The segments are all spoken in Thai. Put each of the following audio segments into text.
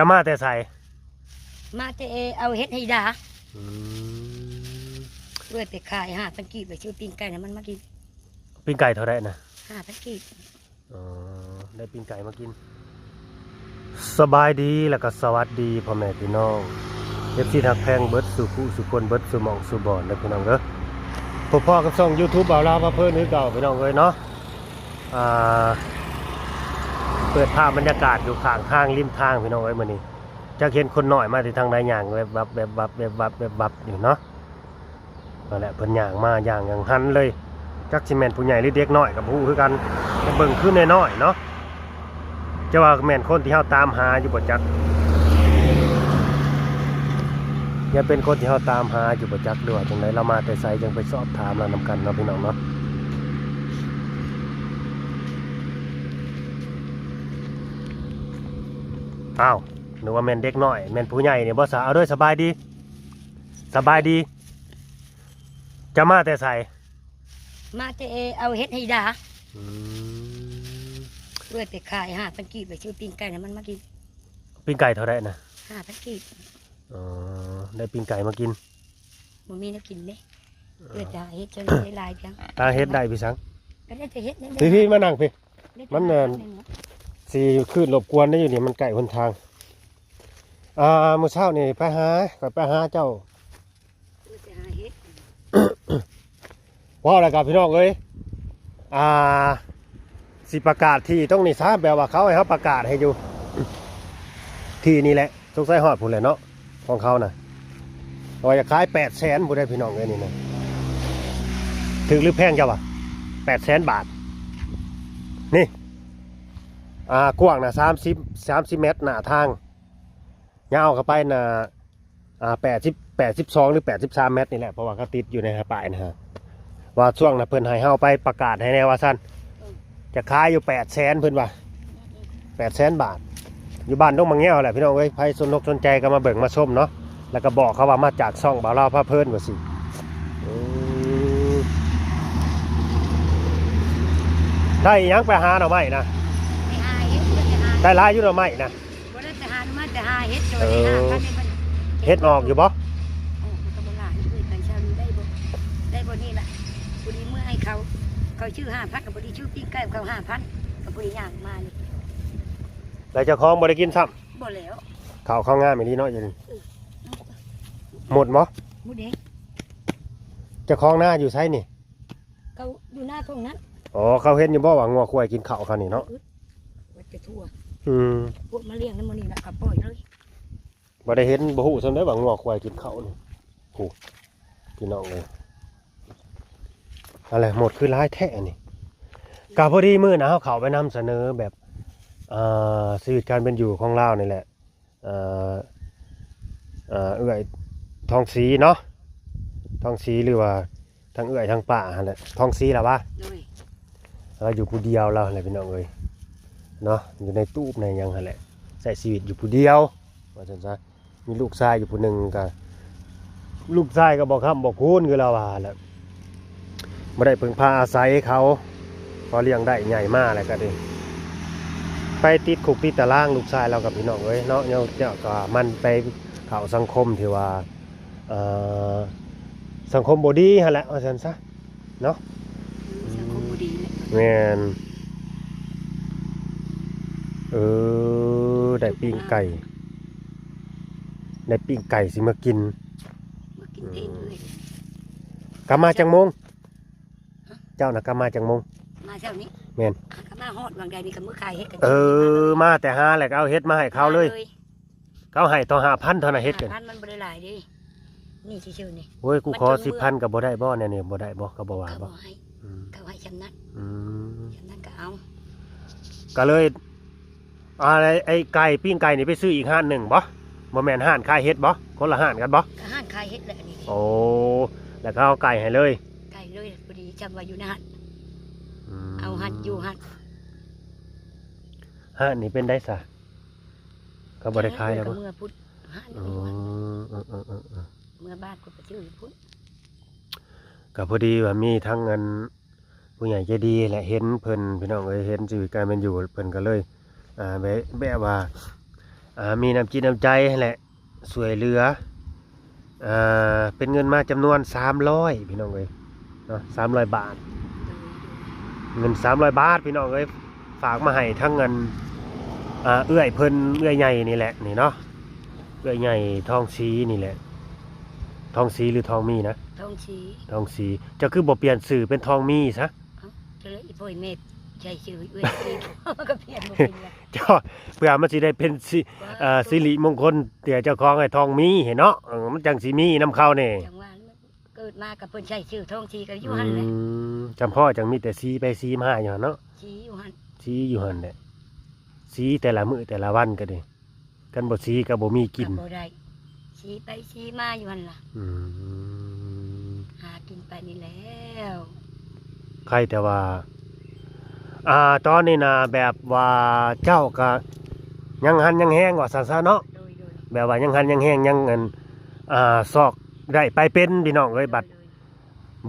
จะมาแต่ใส่มาแต่เอาเฮ็ดให้ดาอืมเพื่อไปขายห้าพันกีบไปชื่อปิ้งไก่นะมันมากินปิ้งไก่เท่าไหร่นะห้าพันกีบอ๋อได้ปิ้งไก่มากิน สบายดีแล้วก็สวัสดีพ่อแม่พี่น้องเอฟซีทักแพงเบิร์ดสุขุสุคนเบิร์ดสุหมองสุบอนนะพี่น้องเด้อพบพ่อกับช่อง YouTube เบาลาวมาเพิ่นนึกเก่าพี่น้องเลยเนาะอ่า เปิดภาพบรรยากาศอยู่ข้างทางริมทางพี่น้องเอ้ยมื้อนี้จะเห็นคนหน่อยมาที่ทางใดอย่างแบบบับแบบบับแบบบับแบบบับอยู่เนาะนั่นแหละเพิ่นย่างมาย่างอย่างหันเลยจักสิแมนผู้ใหญ่หรือเด็กน้อยกับผู้คือกันเบิ่งคือน้อยๆเนาะจะว่าแมนคนที่เฮาตามหาอยู่บ่จักอย่าเป็นคนที่เฮาตามหาอยู่บ่จักหรือว่าจังไดเรามาแต่ไสจังไปสอบถามเรานำกันเนาะพี่น้องเนาะ อ้าวนึกว่าแม่นเด็กน้อยแม่นผู้ใหญ่เนี่ยบ่สาเอาเด้วยสบายดี สบายดี จะมาแต่ไสมาแต่เอาเฮ็ดให้ดาอืมเพื่อไปขายห้าพันกีบไปชื่อปิ้งไก่นะมันมากินปิ้งไก่เท่าไหร่นะห้าพันกีบอ๋อได้ปิ้งไก่มากินมันมีน้ำกินเด้เพื่อจะเฮ็ดจนได้หลายเพียงตาเฮ็ดได้พี่สังก็ได้จะเฮ็ดนั่นพี่พี่มานั่งพี่ได้มันเนิน สีขึ้นรบกวนได้อยู่นี่มันไก่หนทาง อ่ามื้อเช้านี่ไปหาก็ไปหาเจ้าเพื่อจะหาเฮ็ดว่าอะไรกับพี่น้องเอ้ยอ่าสิประกาศที่ต้องนี่ซะแบบว่าเขาให้เขาประกาศให้อยู่ ที่นี่แหละสงสัยฮอดพุ่นแหละเนาะของเขาน่ะว่าจะขาย8แสนบ่ได้พี่น้องเอ้ยนี่นะถึงหรือแพงจ้าวะ8แสนบาท นี่ อ่ากว้างนะ30 30เมตรหน้าทางยาวเข้าไปนะอ่า80 82หรือ83เมตรนี่แหละเพราะว่าเขาติดอยู่ในป้ายนะฮะว่าช่วงนะเพิ่นให้เฮาไปประกาศให้แน่ว่าซั่นจะขายอยู่8 0 0แสนเพิ่นว่า8แสนบาท อยู่บ้านดงมังแง้วแหละพี่น้องเอ้ยใครสนกสนใจก็มาเบิ่งมาชมเนาะแล้วก็บอกเขาว่ามาจากช่องบ่าวลาวพาเพิ่นว่าสิได้ยังไปหาหน่อไม้นะ ได้หลายอยู่หน่อไม้นะ บ่ได้จะหามาแต่หาเฮ็ดโดยเออห้าพันนี่มันเฮ็ดออกอยู่บ่โอ้มันก็บ่หลายเอ้ยกันชาวนี้ได้บ่ได้บ่นี่ล่ะผู้ดีเมื่อให้เขา เขาชื่อห้าพันกับผู้ดีชื่อปิ้งไก่เขาห้าพันกับผู้ดีย่างมานี่แล้วเจ้าของบ่ได้กินซ้ำบ่แล้วข้าวเข้างามอีหลีเนาะอย่างนี้หมดบ่ผู้ดีเจ้าของหน้าอยู่ไสนี่ เขาอยู่หน้าตรงนั้นอ๋อเขาเห็นอยู่บ่ว่างัวควายกินข้าวเขานี่เนาะ ว่าจะทั่ว อืมพวกมาเลี้ยงน้ำมันนี่นะกับปล่อยเลยบ่ได้เห็นบ่ฮู้ซั่นได้อว่างัวควายกินข้าวนี่โหพี่น้องเลยอะไรหมดคือร้ายแท้นี่กาพอดีมื้อนะเฮาเข้าไปนำเสนอแบบอ่าชีวิตการเป็นอยู่ของเรานี่แหละเอ่อเอ่อเอื้อยทองสีเนาะทองสีหรือว่าทั้งเอื้อยทั้งป่าหั่นแหละทองสีล่ะวะเลยเราอยู่ผู้เดียวเราอะไรพี่น้องเอ้ย เนาะอยู่ในตู้ในหยังหั่นแหละใส่ชีวิตอยู่ผู้เดียวว่าจังซะมีลูกชายอยู่ผู้หนึ่งก็ลูกชายก็บอกครับบอกคุณคือเราว่าแหล้วไม่ได้พึ่งพาอาศัยเขาพอเลี้ยงได้ใหญ่มากเลยก็ดีไปติดคุกติดตารางลูกชายเรากับพี่น้องเอ้ยเนาะเนี่ยเจ้าก็มันไปเข้าสังคมที่ว่าเอ่อสังคมบดีฮะแหละว่าจังซะสังคมบ่ดีเลยแม่น เออ ได้ปิ้งไก่ ได้ปิ้งไก่สิมากินมากินเองเลยกลับมาจังโมง เจ้าน่ะกลับมาจังโมง มาเช้านี้แม่นก็มาฮอดบางใดนี่ก็มื้อขายเฮ็ดกันเออ มาแต่หาแหละก็เอาเฮ็ดมาให้เขาเลย เขาให้ต่อหาพันเท่านั้นเฮ็ดกันพันมันบ่ได้หลายเดินี่ชื่อๆนี่โอ้ยกูขอสิพันกับบ่ได้บ่เนี่ยนี่บ่ได้บ่ก็บ่ว่าเขาบ่บ่ให้อืมเขาให้ชำนักอืมชำนักก็เอาก็เลย อะไรไอ้ไก่ปิ้งไก่นี่ไปซื้ออีกห้านหนึ่งบ่บ่แม่นห้านขายเฮ็ดบ่คนละห้านกันบ่ก็ห้านขายเฮ็ดแหละนี่โอ้แล้วก็เอาไก่ให้เลยไก่เลยพอดีจำว่าอยู่ในหัดมเอาหัดอยู่หัดห้านนี่เป็นได้ซะเขาบ่ได้ขายแล้วก็บ่เมื่อพุทธหัดอ๋อเออเออเออเออเมื่อบ้านก็ไปชื่อพุทธก็พอดีว่ามีทั้งเงินผู้ใหญ่ใจดีและเห็นเพิ่นพี่น้องเอ้ยเห็นชีวิตการเป็นอยู่เพิ่นก็เลยอ่า แบบแบบว่าอ่ามีน้ำจิตน้ำใจแหละสวยเหลืออ่าเป็นเงินมาจำนวน 300 พี่น้องเอ้ยเนาะ300บาท เงิน 300 บาท พี่น้องเอ้ยฝากมาให้ทั้งเงินอ่าเอื้อยเพิ่นเอื้อยใหญ่นี่แหละนี่เนาะเอื้อยใหญ่ทองสีนี่แหละ ทองสีหรือทองมีนะทองชีทองสีเจ้าคือบ่เปลี่ยนสื่อเป็นทองมีซะเจออีพ่อยเมธใช่ชื่อเว้ยอีกมันก็เปลี่ยนบ่เป็นละ เจ้าเพื่อมันสิได้เป็นสิเอ่อสิริมงคลเตี่ยเจ้าของไอ้ทองมีเห็นเนาะเออมันจังสิมีน้ำเข้านี่จังว่ามันเกิดมากับเพิ่นใช้ชื่อทองชีก็อยู่อืหั่นแหละมจำพ่อจังมีแต่สีไปสีมาอยู่หั่นเนาะชีอยู่หั่นสีอยู่หั่นแหละสีแต่ละมื้อแต่ละวันก็ได้กันบ่สีก็บ่มีกินบ่ได้ชีไปชีมาอยู่หั่นล่ะ อืม หากินไปนี่แล้ว ใครแต่ว่า อ่าตอนนี้นะแบบว่าเจ้าก็ยังหันยังแห้งว่าซั่นซะเนาะโดยโดยแบบว่ายังหันยังแห้งยังเงินอ่าซอกได้ไปเป็นพี่น้องเอ้ยบัตร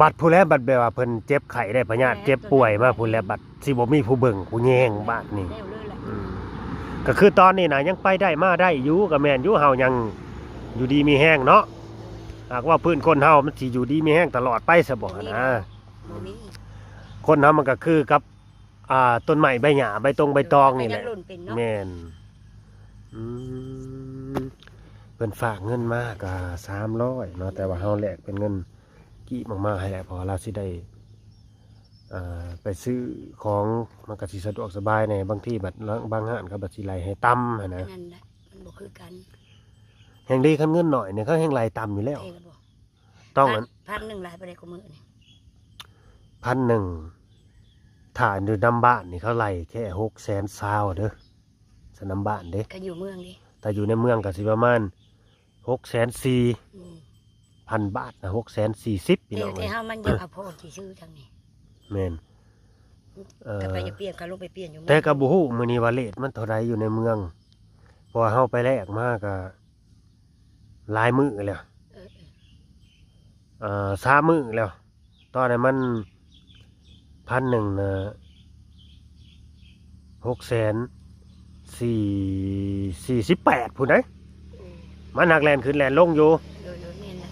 บัตรผู้แลบัตรแบบว่าเพิ่นเจ็บไข้ได้พญาติเจ็บป่วยมาผู้แลบัตรสิบ่มีผู้เบิ่งผู้แย่งบาดนี่แล้วเลยล่ะอืมก็คือตอนนี้นะยังไปได้มาได้อยู่ก็แม่นอยู่เฮายังอยู่ดีมีแห้งเนาะหากว่าพื้นคนเฮามันสิอยู่ดีมีแห้งตลอดไปซะบ่นะ บ่มีคนเฮามันก็คือกับ อ่าต้นไม้ใบหญ้าใบตองใบตองนี่แหละยังหล่นเป็นเนาะแม่นอืมเพิ่นฝากเงินมาก็สามร้อยเนาะแต่ว่าเฮาแลกเป็นเงินกี่มากๆให้แหละเพอเราสิได้อ่าไปซื้อของมันก็สิสะดวกสบายในบางที่บัดบางห้านก็บัดสิไหลให้ต่ำหั้นนะนั่นแหละมันบ่คือกันแห่งดีคันเงินหน่อยเนี่ยเขาแห่งไหลต่ำอยู่แล้ว เท่ละบ่ต้องอัน พันหนึ่งหลายไปได้กว่ามื้อนี่พันหนึ่ง ถ่ายดูนำบ้านนี่เขาไหลแค่หกแสนซาวเด้อสนำบ้านเด้ก็อยู่เมืองดิแต่อยู่ในเมืองก็สิประมาณหกแสนสี่อืมพันบาทนะหกแสนสี่สิบพี่แต่น้องแต่เอ้ยเฮามันยังเอาพ่อที่ซื้อทางนี้แม่นเอ่อแต่ไปจะเปลี่ยนก็ลงไปเปลี่ยนอยู่เมืองแต่กระบุฮูมือนี้ว่าเลทมันเท่าไรอยู่ในเมืองเพอเฮาไปแลกมากก็หลายมือแล้วเออเอ่อสามมือแล้ว ตอนนั้นมัน พันหนึ่งนะหกแสนสี่สี่สิบแปดพูดนะๆเออมันหักแลนขึ้นแลนลงอยู่โดยโดยแม่นละ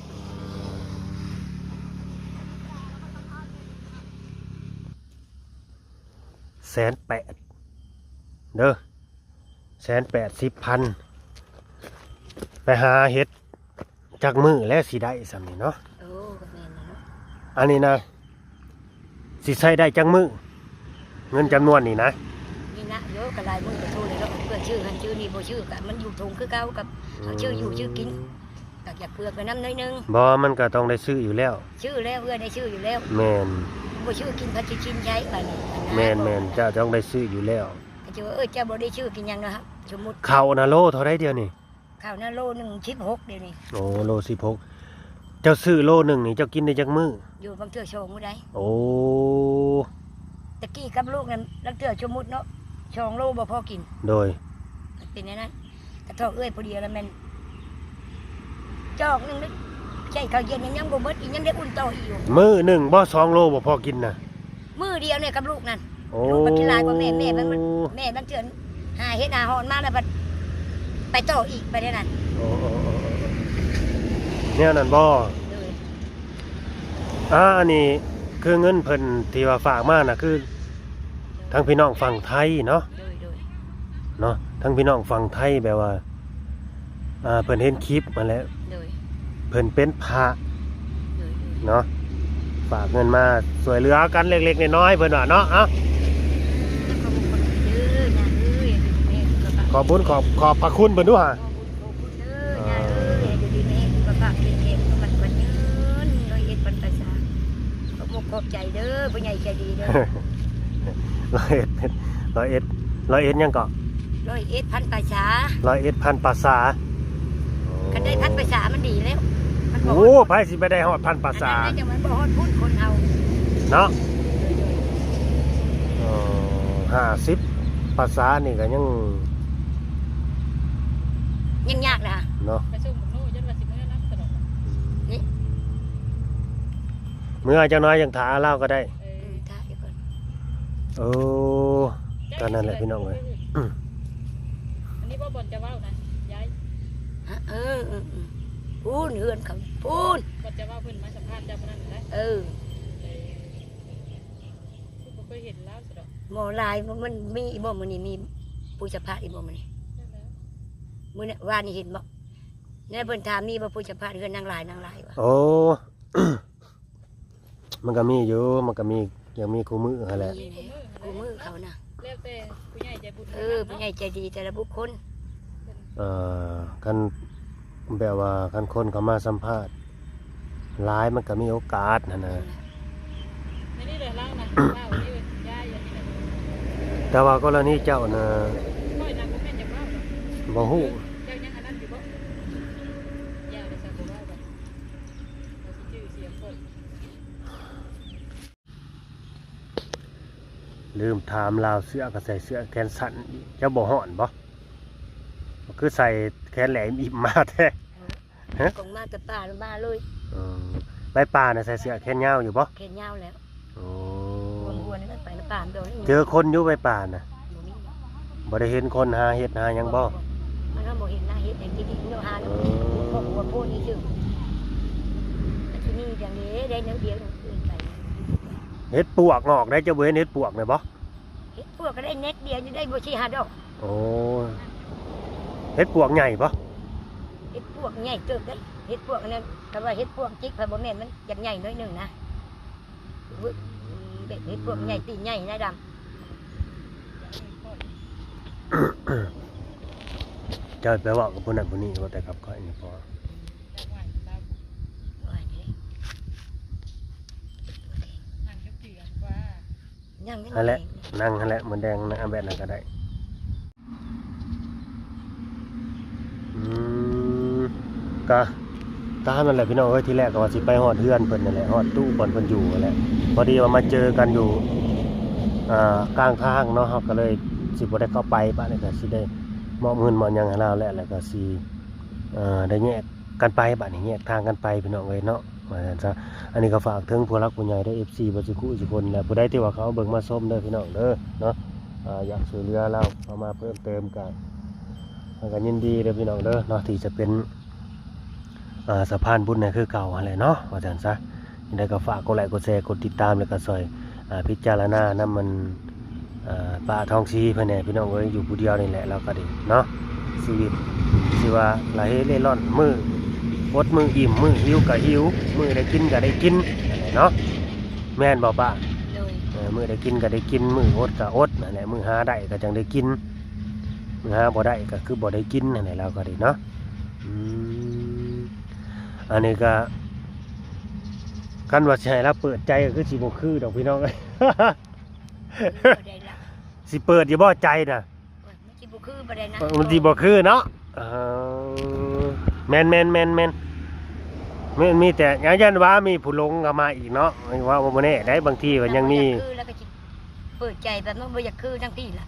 แสนแปดเด้อแสนแปดสิบพันไปหาเห็ดจากมือและสีได้สำนี่เนาะโอ้ก็แม่นละเนาะอันนี้นะ สิใช้ได้จากมือเงินจำนวนนี่นะนี่นะเดี๋ยวก็ลายมือก็โทรเลยแล้วก็เพื่อชื่อหันชื่อนี่บ่ชื่อก็มันอยู่ทงคือเก่ากับเอาชื่ออยู่ชื่อกินก็อยากเพื่อไปน้ำน้อยหนึงบอมันก็ต้องได้ซื้ออยู่แล้ว ชื่อแล้วเอื้อได้ชื่ออยู่แล้วแมนบ่ชื่อกินพัชชินใช้ไปนี่อัะแมนแมนเจะต้องได้ซื้ออยู่แล้วก็จะว่าเอ้ยเจ้าบ่ได้ชื่อกินหยังนะครับสมมุติเขานะโลเท่าไรเดียวนี่ข้าวหน้าโลหนึง16เดี๋ยวนี้โอ้โลสิบหกเจ้าซื้อโลหนึ่งนี่เจ้ากินได้จากมือ อยู่บางเทื่อโชงบ่ได้โอ้ตะกี้กับลูกนั้นลังเทื่อสมมุติเนาะชองโลบ่พอกินโดยมันเป็นอย่างนั้นกระทอกเอ้ยพอดีแล้วแมันจอกหนึงนึกใช่ข้าวเย็นยังยังบ่หมดอีกยังได้อุ่นต่ออีกอยู่มือหนึ่งบ่สองโลบ่พอกินนะมือเดียวเนี่ยกับลูกนั่น โอ้ลูกมันกินหลายกว่าแม่แม่มันมันแม่มันเตือนหาเฮ็ดหาหอนมาแล้วบัดไปต่ออีกไปได้นั่นโอ้โอ้โอ้โอ้เนี่ยนั่นบ่เลย อ่าอันนี้คือเงินเพิ่นที่ว่าฝากมาน่ะคือทั้งพี่น้องฝั่งไทยเนาะโดยโดยเนาะทั้งพี่น้องฝั่งไทยแบบว่าอ่าเพิ่นเห็นคลิปมาแล้วโดยเพิ่นเป็นพระโดยโดยเนาะฝากเงินมาสวยเหลือกันเล็กๆน้อยๆเพิ่นว่าเนาะเอ้าแล้วก็บุคคลเด้อยาเอ้ยแม่ก็ฝากขอบบุญขอบขอบพระคุณเพิ่นด้วยฮะ ขอบคุณเด้อยาเอ้ยอยู่ดีแม่ก็ฝากเก่งๆก็มันคนยืนร้อยเอ็ดพันภาษา ขอบคุณขอบใจเด้อผู้ใหญ่ใจดีเด้อร้อยเอ็ดร้อยเอ็ดร้อยเอ็ดยังเกาะร้อยเอ็ดพันภาษาร้อยเอ็ดพันภาษาคันได้พันภาษามันดีแล้วมันบโอ้อกไผสิไปได้ฮอดพันภาษาอันนั้นจะมันบอกว่าพูดคนเฮาเนาะห้าสิบภาษานี่ก็ยังยังยากนะเนาะ ไปส่งผมโน่ยันว่าสิเมื่อนับตลอด เมื่อจังน้อยยังถาเล่าก็ได้ เออือมถ้าอีกคนโอ้ก็นั่นแหละพี่น้องเอ้ยอันนี้นี่ว่าบอลจะเว้านะย้ายฮะเออเออเออพูนเฮือนเขาพูนบอลจะเว้าเพิ่นมาสัมภาษณ์เจ้าพนันนะเออบ่เคยเห็นแล้วสิดอกหมอลายมันมันมีบ่มันนี่มีผู้สภาพอีบ่มันนี่นั่นแหละมื้อนี้ว่านี่เห็นบ่เนี่ยเพิ่นถามมีบ่ผู้สภาพเฮือนนางลายนางลายวะโอ้ มันก็มีอยู่มันก็มียังมีคู่มือหั่นแหละมีกูมือเขานะแล้วแต่ผู้ใหญ่ใจบุญเออผู้ใหญ่ใจดีแต่ละบุคคลเอ่อกันแบบว่ากันคนเขามาสัมภาษณ์หลายมันก็มีโอกาสนะนะในนี่เลยเล่านะเล่านี่เลยย้ายอย่างนี้นะแต่ว่ากรณีเจ้านะค่อยนำบ่แม่นจะเว้าดอกบ่ฮู้เจ้ายังอันนั้นอยู่บ่ยาวเลยสักบ่เว้าดอกเราสิชื่อเสียงค่อ ลืมถามลาวเสื้อก็ใส่เสื้อแขนสั้นอีกเจ้าบ่ฮ้อนบ่คือใส่แขนแหลมอิ่มมาแท้ฮะกองมาแต่ป่าแล้วมาเลยเออไปป่าน่ะใส่เสื้อแขนยาวอยู่บ่แขนยาวแล้วโอ้อ้วนๆนี่มันไปในป่าเดียวนี่เจอคนอยู่ไปป่าน่ะบ่มีบ่ได้เห็นคนหาเฮ็ดหาหยังบ่มันก็บ่เห็นหน้าเฮ็ดอย่างที่ดิเนาะหาเอเนาะอพวกหัวโพดนี่ชื่อแต่ที่นี่อย่างนี้ได้เนื้อเดียวอื่นไป เฮ็ดปวกงอกได้เจ้าบ่เห็นเฮ็ดปวกเลยบ่เฮ็ดพวกก็ได้เน็ตเดียวอยู่ได้บ่ชีหาดอกโอ้เฮ็ดปวกใหญ่บ่เฮ็ดพวกใหญ่เติบได้เฮ็ดพวกอันนั้นแต่ว่าเฮ็ดพวกจิกพะบ่แม่นมันอยากใหญ่น้อยหนึงนะเว้ยเบ็ดเฮ็ดพวกใหญ่ตีนใหญ่นะดำเจ้าไปเว้ากับผู้นั้นผู้นี้ว่าแต่กับข้อยนี่พอ จังหวะเรา ว่าอย่างนี้ อ่านก็เตือนว่า ยังไม่นั่นแหละนั่งนั่นแหละเหมือนแดงนะแบบนั้นก็ได้อืมก็ตามนั่นแหละพี่น้องเอ้ยที่แรกก็ว่าสิไปฮอดเฮือนเพิ่นนั่นแหละฮอดตู้บ่อนเพิ่นอยู่นั่นแหละพอดีว่ามาเจอกันอยู่อ่ากลางทางเนาะเฮาก็เลยสิบ่ได้เข้าไปบัดนี้ก็สิได้มอบเงินมอบยังให้เราแล้วแล้วก็สิอ่อได้แยกกันไปบัดนี้แยกทางกันไปพี่น้องเอ้ยเนาะ ว่าซั่นซะอันนี้ก็ฝากถึงผู้รักผู้ใหญ่ได้ FC บ่สิคุสิคนแหละผู้ใดที่ว่าเขาเบิ่งมาชมเด้อพี่น้องเด้อเนาะอ่าอยากช่วยเหลือเราเอามาเพิ่มเติมกันมันก็ยินดีเด้อพี่น้องเด้อเนาะที่จะเป็นสะพานบุญเนี่ยคือเก่าอะไรเนาะว่าจันซะยังได้ก็ฝากกดไลค์กดแชร์กดติดตามแล้วก็ซอยอพิจารณานํมันป่าทองชีเพิ่นเนี่ยพี่น้องเอ้ยอยู่ผู้เดียวนี่แหละเราก็ดีเนาะชีวิตสิว่าละเฮเล่ร่อนมือ อดมืออิ่มมือหิวก็หิวมือได้กินก็ได้กินนั่นแหละเนาะแม่นบ่ป้าเลยเออมือได้กินก็ได้กิน มืออดก็อดนั่นแหละมือหาได้ก็จังได้กินมือหาบ่ได้ก็คือบ่ได้กินนั่นแหละเราก็ดีเนาะอืมอันนี้ก็กันว่าสิให้เราเปิดใจก็คือสิบ่คือดอกพี่น้องเอ้ย บ่ได้ละสิเปิดอยู่บ่ใจน่ะ มันสิบ่คือบ่ได้นะมันสิบ่คือเนาะเออ แม่นแม่นแม่นแม่นแม่นมีแต่อย่างยันว่ามีผู้หลงเข้ามาอีกเนาะว่าบ่แน่ได้บางทีก็ยังมีบ่อากคือแล้วก็สิเปิดใจแบบมันบ่อยากคือทั้งที่ล่ะ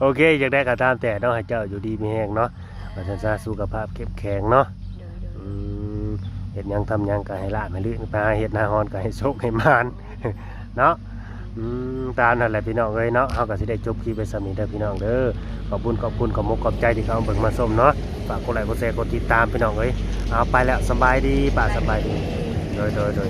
โอเคอยากได้ก็ตามแต่เนาะให้เจ้าอยู่ดีมีแฮงเนาะว่าซั่นซะสุขภาพเข้มแข็งเนาะเด้อเด้ออืมเฮ็ดหยังทำหยังก็ให้ละให้ลื่นไปหาเฮ็ดหน้าฮอนก็ให้โชคให้มานเนาะอืม ตามนั่นแหละพี่น้องเอ้ยเนาะเฮาก็สิได้จบคลิปไปสำนี้เด้อพี่น้องเด้อขอบคุณขอบคุณขอบมกขอบใจที่เขาเอาเบิ่งมาส้มเนาะฝากกดไลค์กดแชร์กดติดตามพี่น้องเอ้ยเอาไปแล้วสบายดีป่าสบายดีโดยโดยโดย